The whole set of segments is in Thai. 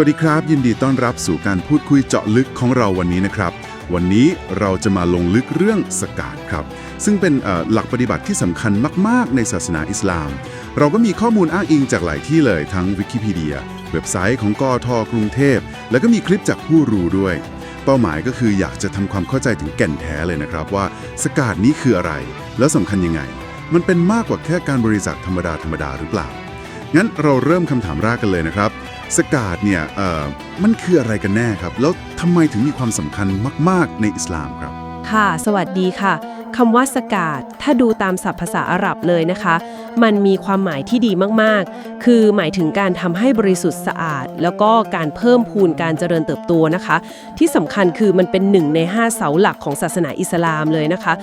วัสดีครับ ยินดีต้อนรับสู่การพูดคุยเจาะลึกของเราวันนี้นะครับ วันนี้เราจะมาลงลึกเรื่องสกาดครับ ซึ่งเป็นหลักปฏิบัติที่สำคัญมาก ๆ ในศาสนาอิสลาม เราก็มีข้อมูลอ้างอิงจากหลายที่เลยทั้งวิกิพีเดีย เว็บไซต์ของกอทกรุงเทพ แล้วก็มีคลิปจากผู้รู้ด้วย เป้าหมายก็คืออยากจะทำความเข้าใจถึงแก่นแท้เลยนะครับว่าสกาดนี้คืออะไร แล้วสำคัญยังไง มันเป็นมากกว่าแค่การบริจาคธรรมดาธรรมดาหรือเปล่างั้นเราเริ่มคำถามแรกกันเลยนะครับ สกาดเนี่ยเอ่อมันคืออะไรกันแน่ครับ แล้วทำไมถึงมีความสำคัญมาก ๆ ในอิสลามครับ ค่ะ สวัสดีค่ะ คำว่าสกาดถ้าดูตามศัพท์ภาษาอาหรับเลยนะคะ มันมีความหมายที่ดีมากๆ คือหมายถึงการทำให้บริสุทธิ์สะอาด แล้วก็การเพิ่มพูนการเจริญเติบโตนะคะ ที่สำคัญคือมันเป็นหนึ่งใน 5 เสาหลักของศาสนาอิสลามเลยนะคะ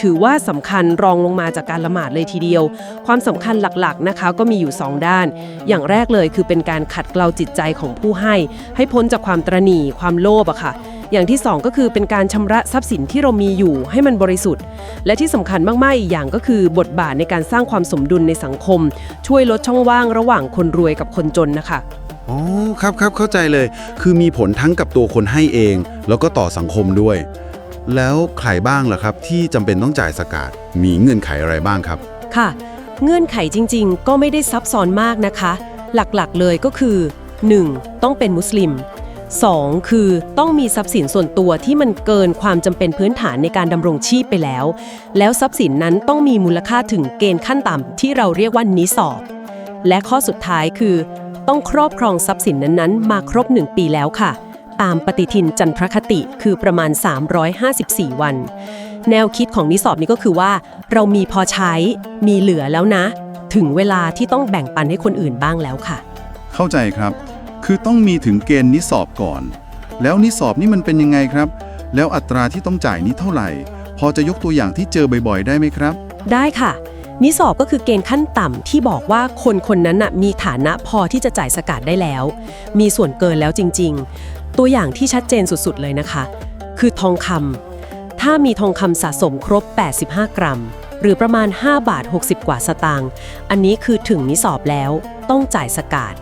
ถือว่าสำคัญรองลงมาจากการละหมาดเลยทีเดียว ความสำคัญหลักๆนะคะก็มีอยู่ 2 ด้าน อย่างแรกเลยคือเป็นการขัดเกลาจิตใจของผู้ให้ ให้พ้นจากความตระหนี่ความโลภอะค่ะ อย่างที่ 2 ก็คือเป็นการชำระทรัพย์สินที่เรามีอยู่ให้มันบริสุทธิ์ และที่สำคัญมากๆอีกอย่างก็คือบทบาทในการสร้างความสมดุลในสังคม ช่วยลดช่องว่างระหว่างคนรวยกับคนจนนะคะอ๋อครับครับเข้าใจเลย คือมีผลทั้งกับตัวคนให้เอง แล้วก็ต่อสังคมด้วย แล้วใครบ้างล่ะครับ ที่จำเป็นต้องจ่ายสกาดมีเงื่อนไขอะไรบ้างครับ ค่ะ เงื่อนไขจริง ๆ ก็ไม่ได้ซับซ้อนมากนะคะ หลักๆเลยก็คือ 1. ต้องเป็นมุสลิม 2. คือต้องมีทรัพย์สินส่วนตัวที่มันเกินความจำเป็นพื้นฐานในการดำรงชีพไปแล้ว แล้วทรัพย์สินนั้นต้องมีมูลค่าถึงเกณฑ์ขั้นต่ำที่เราเรียกว่านิสอบ และข้อสุดท้ายคือ ต้องครอบครองทรัพย์สินนั้นๆ มาครบ 1 ปีแล้วค่ะ ตามปฏิทินจันทรคติคือประมาณ 354 วัน แนวคิดของนิสอบนี้ก็คือว่า เรามีพอใช้ มีเหลือแล้วนะ ถึงเวลาที่ต้องแบ่งปันให้คนอื่นบ้างแล้วค่ะ เข้าใจครับ คือต้องมีถึงเกณฑ์นิสอบก่อน แล้วนิสอบนี่มันเป็นยังไงครับ แล้วอัตราที่ต้องจ่ายนี้เท่าไหร่ พอจะยกตัวอย่างที่เจอบ่อยๆ ได้ไหมครับ ได้ค่ะ นิสอบก็คือเกณฑ์ขั้นต่ำที่บอกว่าคนคนนั้นน่ะมีฐานะพอที่จะจ่ายสกัดได้แล้ว มีส่วนเกินแล้วจริง ๆ ตัวอย่างที่ชัดเจนสุดๆเลยนะคะ คือทองคำถ้ามีทองคำสะสมครบ 85 กรัมหรือประมาณ 5 บาท 60 กว่าสตางค์ อันนี้คือถึงนิสอบแล้ว ต้องจ่ายสกัด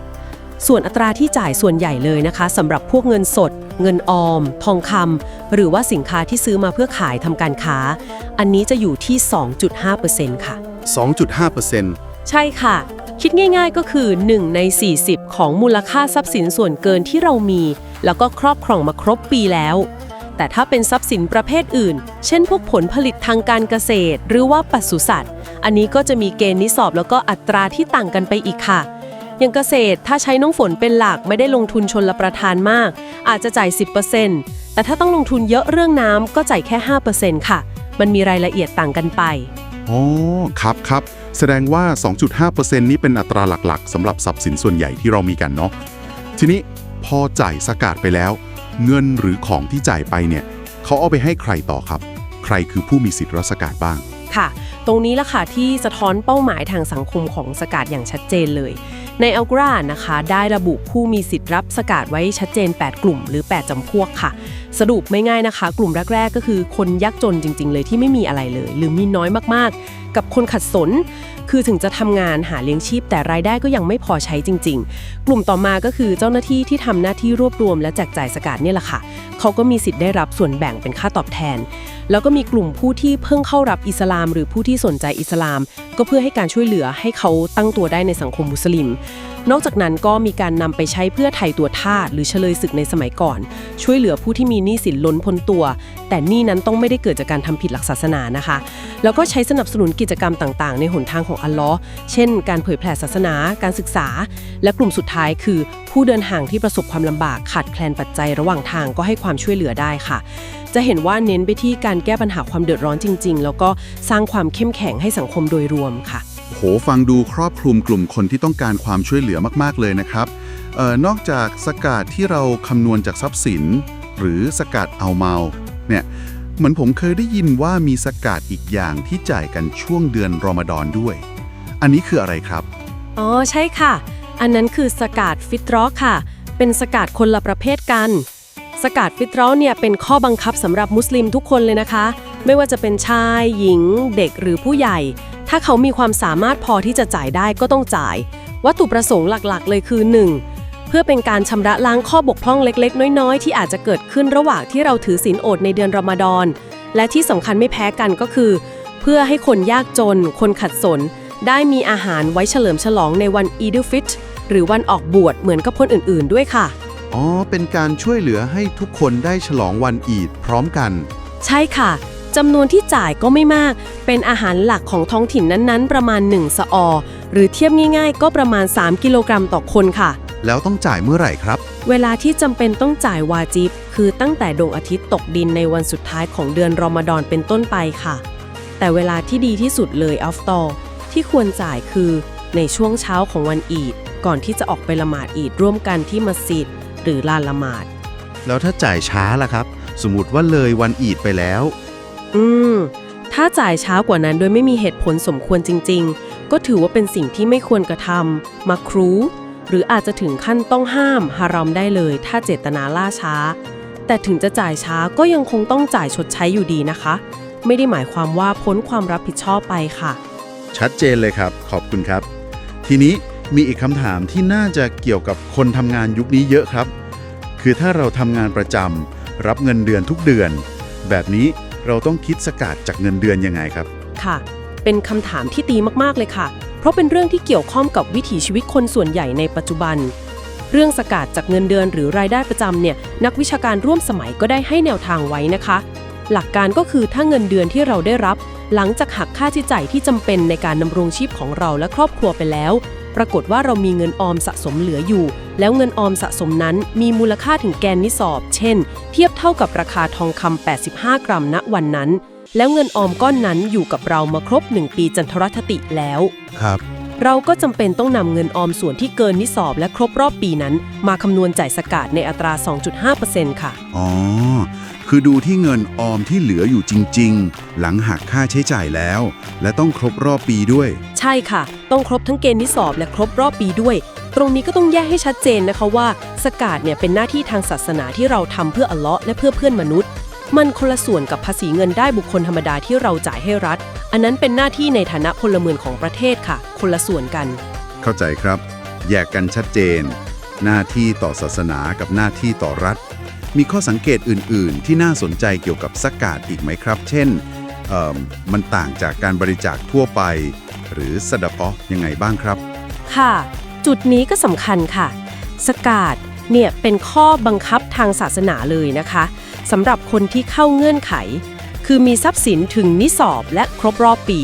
ส่วนอัตราที่จ่ายส่วนใหญ่เลยนะคะสำหรับพวกเงินสด เงินออม ทองคำหรือว่าสินค้าที่ซื้อมาเพื่อขายทำการค้า อันนี้จะอยู่ที่ 2.5%ค่ะ 2.5%ใช่ค่ะ คิดง่ายๆก็คือ 1 ใน 40 ของมูลค่าทรัพย์สินส่วนเกินที่เรามี แล้วก็ครอบครองมาครบปีแล้ว แต่ถ้าเป็นทรัพย์สินประเภทอื่น เช่นพวกผลผลิตทางการเกษตร หรือว่าปศุสัตว์ อันนี้ก็จะมีเกณฑ์นิสอบแล้วก็อัตราที่ต่างกันไปอีกค่ะอ ย่างเกษตรถ้าใช้น้องฝนเป็นหลักไม่ได้ลงทุนชนละประทานมาก อาจจะจ่าย 10%แต่ถ้าต้องลงทุนเยอะเรื่องน้ำก็จ่ายแค่ 5%ค่ะ มันมีรายละเอียดต่างกันไป อ๋อ ครับครับ แสดงว่า 2.5%นี้เป็นอัตราหลักๆสำหรับทรัพย์สินส่วนใหญ่ที่เรามีกันเนาะ ทีนี้พอจ่ายสกาดไปแล้ว เงินหรือของที่จ่ายไปเนี่ยเขาเอาไปให้ใครต่อครับ ใครคือผู้มีสิทธิ์รับสกาดบ้างค่ะ ตรงนี้ละค่ะที่สะท้อนเป้าหมายทางสังคมของสกาดอย่างชัดเจนเลย ในอัลกรานะคะ ได้ระบุผู้มีสิทธิ์รับสกาดไว้ชัดเจน 8 กลุ่มหรือ 8 จำพวกค่ะ สรุปไม่ง่ายนะคะ กลุ่มแรก ๆ ก็คือคนยากจนจริง ๆ เลยที่ไม่มีอะไรเลย หรือมีน้อยมากๆ กับคนขัดสน คือถึงจะทำงานหาเลี้ยงชีพ แต่รายได้ก็ยังไม่พอใช้จริง ๆ กลุ่มต่อมาก็คือเจ้าหน้าที่ที่ทำหน้าที่รวบรวมและแจกจ่ายสกาดเนี่ยแหละค่ะเขาก็มีสิทธิ์ได้รับส่วนแบ่งเป็นค่าตอบแทน แล้วก็มีกลุ่มผู้ที่เพิ่งเข้ารับอิสลาม หรือผู้ที่สนใจอิสลาม ก็เพื่อให้การช่วยเหลือให้เขาตั้งตัวได้ในสังคมมุสลิม นอกจากนั้นก็มีการนำไปใช้เพื่อไถ่ตัวทาสหรือเฉลยศึกในสมัยก่อน ช่วยเหลือผู้ที่มีหนี้สินล้นพ้นตัว แต่หนี้นั้นต้องไม่ได้เกิดจากการทำผิดหลักศาสนานะคะ แล้วก็ใช้สนับสนุนกิจกรรมต่างๆ ในหนทางของอัลลอฮ์เช่น การเผยแผ่ศาสนา การศึกษา และกลุ่มสุดท้ายคือ ผู้เดินห่างที่ประสบความลำบากขาดแคลนปัจจัยระหว่างทางก็ให้ความช่วยเหลือได้ค่ะจะเห็นว่าเน้นไปที่การแก้ปัญหาความเดือดร้อนจริง ๆ แล้วก็สร้างความเข้มแข็งให้สังคมโดยรวมค่ะ โหฟังดูครอบคลุมกลุ่มคนที่ต้องการความช่วยเหลือมาก ๆ เลยนะครับออนอกจากสกาดที่เราคำนวณจากทรัพย์สิน หรือสกาดเอาเมาเนี่ยเหมือนผมเคยได้ยินว่ามีสกาดอีกอย่างที่จ่ายกันช่วงเดือนรอมฎอนด้วย อันนี้คืออะไรครับ อ๋อใช่ค่ะ อันนั้นคือสกาดฟิตรอค่ะ เป็นสกาดคนละประเภทกัน สกาดฟิตรอเนี่ยเป็นข้อบังคับสำหรับมุสลิมทุกคนเลยนะคะ ไม่ว่าจะเป็นชาย หญิง เด็กหรือผู้ใหญ่ ถ้าเขามีความสามารถพอที่จะจ่ายได้ก็ต้องจ่าย วัตถุประสงค์หลักๆ เลยคือ 1. เพื่อพื่อเป็นการชำระล้างข้อบกพร่องเล็กๆ น้อยๆ ที่อาจจะเกิดขึ้นระหว่างที่เราถือศีลอดในเดือนรอมฎอน และที่สำคัญไม่แพ้กันก็คือ เพื่อให้คนยากจน คนขัดสน ได้มีอาหารไว้เฉลิมฉลองในวันอีด l ฟิตหรือวันออกบวชเหมือนกับคนอื่นๆ ด้วยค่ะอ๋อเป็นการช่วยเหลือให้ทุกคนได้ฉลองวันอีดพร้อมกัน ใช่ค่ะ จำนวนที่จ่ายก็ไม่มาก เป็นอาหารหลักของท้องถิ่นนั้นๆ ประมาณ 1 สออหรือเทียบง่ายๆ ก็ประมาณ 3 กิโลกรัมต่อคนค่ะ แล้วต้องจ่ายเมื่อไหร่ครับ เวลาที่จำเป็นต้องจ่ายวาจิบ คือตั้งแต่ดวงอาทิตย์ตกดินในวันสุดท้ายของเดือนรอมฎอนเป็นต้นไปค่ะ แต่เวลาที่ดีที่สุดเลยอัฟตอลที่ควรจ่ายคือ ในช่วงเช้าของวันอีด ก่อนที่จะออกไปละหมาดอีดร่วมกันที่มัสยิดหรือลานละหมาดแล้วถ้าจ่ายช้าล่ะครับ สมมติว่าเลยวันอีดไปแล้ว อืม ถ้าจ่ายช้ากว่านั้นโดยไม่มีเหตุผลสมควรจริง ๆ ก็ถือว่าเป็นสิ่งที่ไม่ควรกระทำมาครูหรืออาจจะถึงขั้นต้องห้ามฮารอมได้เลย ถ้าเจตนาล่าช้า แต่ถึงจะจ่ายช้าก็ยังคงต้องจ่ายชดใช้อยู่ดีนะคะ ไม่ได้หมายความว่าพ้นความรับผิดชอบไปค่ะ ชัดเจนเลยครับ ขอบคุณครับ ทีนี้มีอีกคำถามที่น่าจะเกี่ยวกับคนทำงานยุคนี้เยอะครับ คือถ้าเราทำงานประจำรับเงินเดือนทุกเดือน แบบนี้ เราต้องคิดสกัดจากเงินเดือนยังไงครับ ค่ะ เป็นคำถามที่ตีมากๆเลยค่ะ เพราะเป็นเรื่องที่เกี่ยวข้องกับวิถีชีวิตคนส่วนใหญ่ในปัจจุบัน เรื่องสกัดจากเงินเดือนหรือรายได้ประจำเนี่ย นักวิชาการร่วมสมัยก็ได้ให้แนวทางไว้นะคะ หลักการก็คือถ้าเงินเดือนที่เราได้รับ หลังจากหักค่าใช้จ่ายที่จำเป็นในการดำรงชีพของเราและครอบครัวไปแล้ว ปรากฏว่าเรามีเงินออมสะสมเหลืออยู่ แล้วเงินออมสะสมนั้นมีมูลค่าถึงแกนนิสอบ เช่น เทียบเท่ากับราคาทองคำ85 กรัมณวันนั้น แล้วเงินออมก้อนนั้นอยู่กับเรามาครบ 1 ปีจันทรคติแล้ว ครับ เราก็จำเป็นต้องนำเงินออมส่วนที่เกินนิสอบและครบรอบปีนั้น มาคำนวณจ่ายสกาดในอัตรา 2.5%ค่ะ อ๋อ คือดูที่เงินออมที่เหลืออยู่จริง ๆ หลังหักค่าใช้จ่ายแล้ว และต้องครบรอบปีด้วย ใช่ค่ะ ต้องครบทั้งเกณฑ์นิสอบและครบรอบปีด้วย ตรงนี้ก็ต้องแยกให้ชัดเจนนะคะว่า สกาดเนี่ยเป็นหน้าที่ทางศาสนาที่เราทำเพื่ออัลเลาะห์และเพื่อเพื่อนมนุษย์ มันคนละส่วนกับภาษีเงินได้บุคคลธรรมดาที่เราจ่ายให้รัฐ อันนั้นเป็นหน้าที่ในฐานะพลเมืองของประเทศค่ะ คนละส่วนกัน เข้าใจครับ แยกกันชัดเจน หน้าที่ต่อศาสนากับหน้าที่ต่อรัฐ มีข้อสังเกตอื่น ๆ ที่น่าสนใจเกี่ยวกับสกาดอีกไหมครับ เช่นมันต่างจากการบริจาคทั่วไป หรือสดะเปาะยังไงบ้างครับ ค่ะ จุดนี้ก็สำคัญค่ะ สกาดเนี่ยเป็นข้อบังคับทางศาสนาเลยนะคะสำหรับคนที่เข้าเงื่อนไข คือมีทรัพย์สินถึงนิสอบและครบรอบปี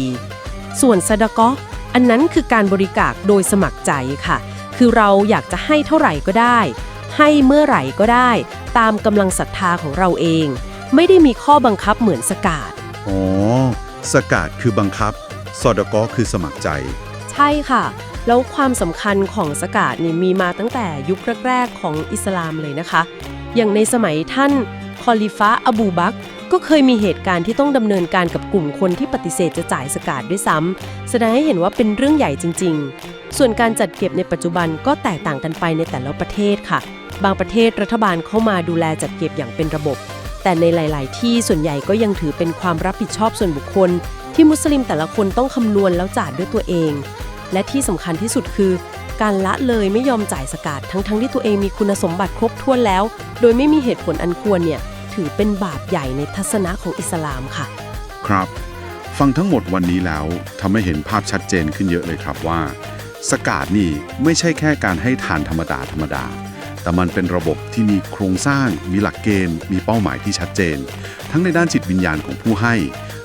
ส่วนสดะกาะอันนั้นคือการบริจาคโดยสมัครใจค่ะ คือเราอยากจะให้เท่าไหร่ก็ได้ ให้เมื่อไหร่ก็ได้ ตามกำลังศรัทธาของเราเอง ไม่ได้มีข้อบังคับเหมือนสกาดอ๋อ สกาดคือบังคับ สอดกอคือสมัครใจ ใช่ค่ะ แล้วความสำคัญของสกาดเนี่ยมีมาตั้งแต่ยุคแรกๆของอิสลามเลยนะคะ อย่างในสมัยท่านคอลิฟะอบูบักร ก็เคยมีเหตุการณ์ที่ต้องดำเนินการกับกลุ่มคนที่ปฏิเสธจะจ่ายสกาดด้วยซ้ำแสดงให้เห็นว่าเป็นเรื่องใหญ่จริง ๆ ส่วนการจัดเก็บในปัจจุบันก็แตกต่างกันไปในแต่ละประเทศค่ะ บางประเทศรัฐบาลเข้ามาดูแลจัดเก็บอย่างเป็นระบบ แต่ในหลาย ๆ ที่ส่วนใหญ่ก็ยังถือเป็นความรับผิดชอบส่วนบุคคล ที่มุสลิมแต่ละคนต้องคำนวณแล้วจ่ายด้วยตัวเอง และที่สำคัญที่สุดคือการละเลยไม่ยอมจ่ายสกาดทั้งๆทที่ตัวเองมีคุณสมบัติครบถ้วนแล้ว โดยไม่มีเหตุผลอันควรเนี่ย ถือเป็นบาปใหญ่ในทัศนะของอิสลามค่ะ ครับ ฟังทั้งหมดวันนี้แล้วทำให้เห็นภาพชัดเจนขึ้นเยอะเลยครับว่า สกาดนี่ไม่ใช่แค่การให้ทานธรรมดาธรรมดา แต่มันเป็นระบบที่มีโครงสร้าง มีหลักเกณฑ์ มีเป้าหมายที่ชัดเจน ทั้งในด้านจิตวิญญาณของผู้ให้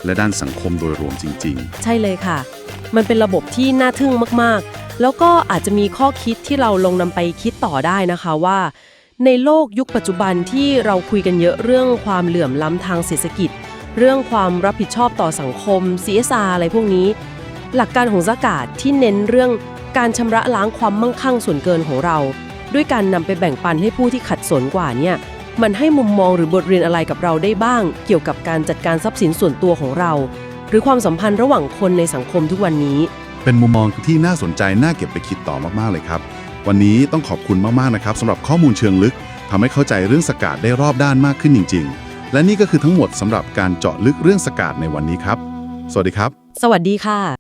และด้านสังคมโดยรวมจริง ใช่เลยค่ะ มันเป็นระบบที่น่าทึ่งมากๆ แล้วก็อาจจะมีข้อคิดที่เราลงนำไปคิดต่อได้นะคะว่า ในโลกยุคปัจจุบันที่เราคุยกันเยอะเรื่องความเหลื่อมล้ำทางเศรษฐกิจ เรื่องความรับผิดชอบต่อสังคม CSR อะไรพวกนี้ หลักการของสกาดที่เน้นเรื่องการชำระล้างความมั่งคั่งส่วนเกินของเรา ด้วยการนำไปแบ่งปันให้ผู้ที่ขัดสนกว่าเนี่ยมันให้มุมมองหรือบทเรียนอะไรกับเราได้บ้าง เกี่ยวกับการจัดการทรัพย์สินส่วนตัวของเรา หรือความสัมพันธ์ระหว่างคนในสังคมทุกวันนี้ เป็นมุมมองที่น่าสนใจน่าเก็บไปคิดต่อมากๆเลยครับ วันนี้ต้องขอบคุณมากๆนะครับสำหรับข้อมูลเชิงลึกทำให้เข้าใจเรื่องสกัดได้รอบด้านมากขึ้นจริง ๆ และนี่ก็คือทั้งหมดสำหรับการเจาะลึกเรื่องสกัดในวันนี้ครับ สวัสดีครับ สวัสดีค่ะ